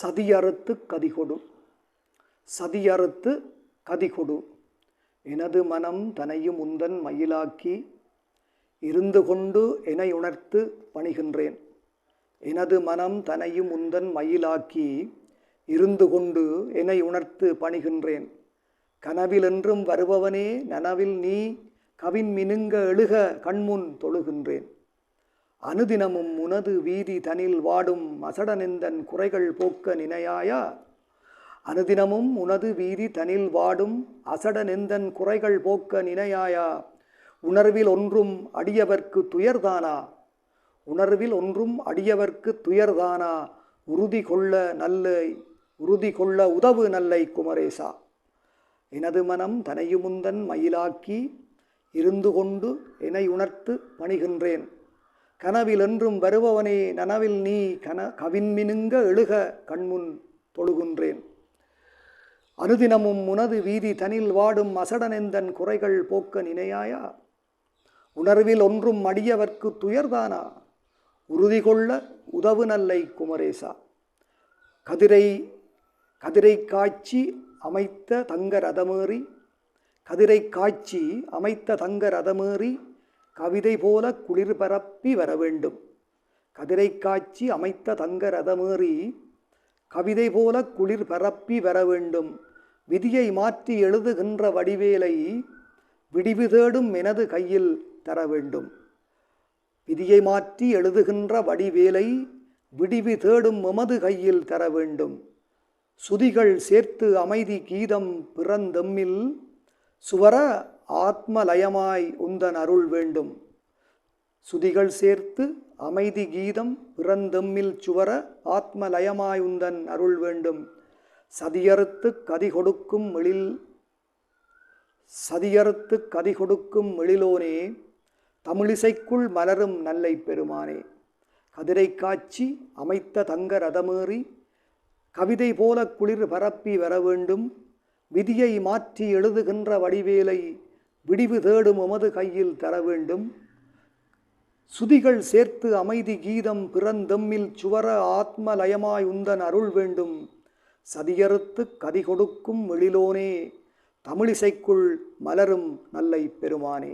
சதியறுத்து கதிகொடு சதியறுத்து கதிகொடு எனது மனம் தனையும் உந்தன் மயிலாக்கி இருந்து கொண்டு என உணர்த்து பணிகின்றேன். எனது மனம் தனையும் உந்தன் மயிலாக்கி இருந்து கொண்டு என்னை உணர்த்து பணிகின்றேன். கனவிலென்றும் வருபவனே நனவில் நீ கவின் மினுங்க எழுக கண்முன் தொழுகின்றேன். அனுதினமும் உனது வீதி தனில் வாடும் அசடனெந்தன் குறைகள் போக்க நினையாயா? அனுதினமும் உனது வீதி தனில் வாடும் அசடனெந்தன் குறைகள் போக்க நினையாயா? உணர்வில் ஒன்றும் அடியவர்க்கு துயர்தானா? உணர்வில் ஒன்றும் அடியவர்க்கு துயர்தானா? உறுதி கொள்ள நல்ல உறுதி கொள்ள உதவு நல்லை குமரேசா. எனது மனம் தனையுமுந்தன் மயிலாக்கி இருந்து கொண்டு என்னை உணர்த்து பணிகின்றேன். கனவில் என்றும் வருபவனே நனவில் நீ கன கவின்மினுங்க எழுக கண்முன் தொழுகின்றேன். அனுதினமும் உனது வீதி தனில் வாடும் அசடனெந்தன் குறைகள் போக்க நினையாயா? உணர்வில் ஒன்றும் அடியவர்க்கு துயர்தானா? உறுதி கொள்ள உதவு நல்லை குமரேசா. கதிரை கதிரை காட்சி அமைத்த தங்க ரதமேறி கதிரை காட்சி அமைத்த தங்க ரதமேறி கவிதை போல குளிர் பரப்பி வர வேண்டும் கதிரை காட்சி அமைத்த தங்க ரதமேறி கவிதை போல குளிர் பரப்பி வர வேண்டும் விதியை மாற்றி எழுதுகின்ற வடிவேலை விடிவு தேடும் எனது கையில் தர வேண்டும் விதியை மாற்றி எழுதுகின்ற வடிவேலை விடிவு தேடும் எமது கையில் தர வேண்டும் சுதிகள் சேர்த்து அமைதி கீதம் பிறந்தெம்மில் சுவர ஆத்மலயமாய் உந்தன் அருள் வேண்டும். சுதிகள் சேர்த்து அமைதி கீதம் பிறந்தெம்மில் சுவர ஆத்மலயமாய் உந்தன் அருள் வேண்டும். சதியறுத்து கதி கொடுக்கும் எழில் சதியறுத்து கதி கொடுக்கும் எழிலோனே தமிழிசைக்குள் மலரும் நல்லை பெருமானே. கதிரை காட்சி அமைத்த தங்க ரதமேறி கவிதை போல குளிர் பரப்பி வர வேண்டும். விதியை மாற்றி எழுதுகின்ற வடிவேலை விடிவு தேடும் உமது கையில் தர வேண்டும். சுதிகள் சேர்த்து அமைதி கீதம் பிறந்தெம்மில் சுவர ஆத்மலயமாய் உந்தன் அருள் வேண்டும். சதியறுத்து கதி கொடுக்கும் எழிலோனே தமிழிசைக்குள் மலரும் நல்லை பெருமானே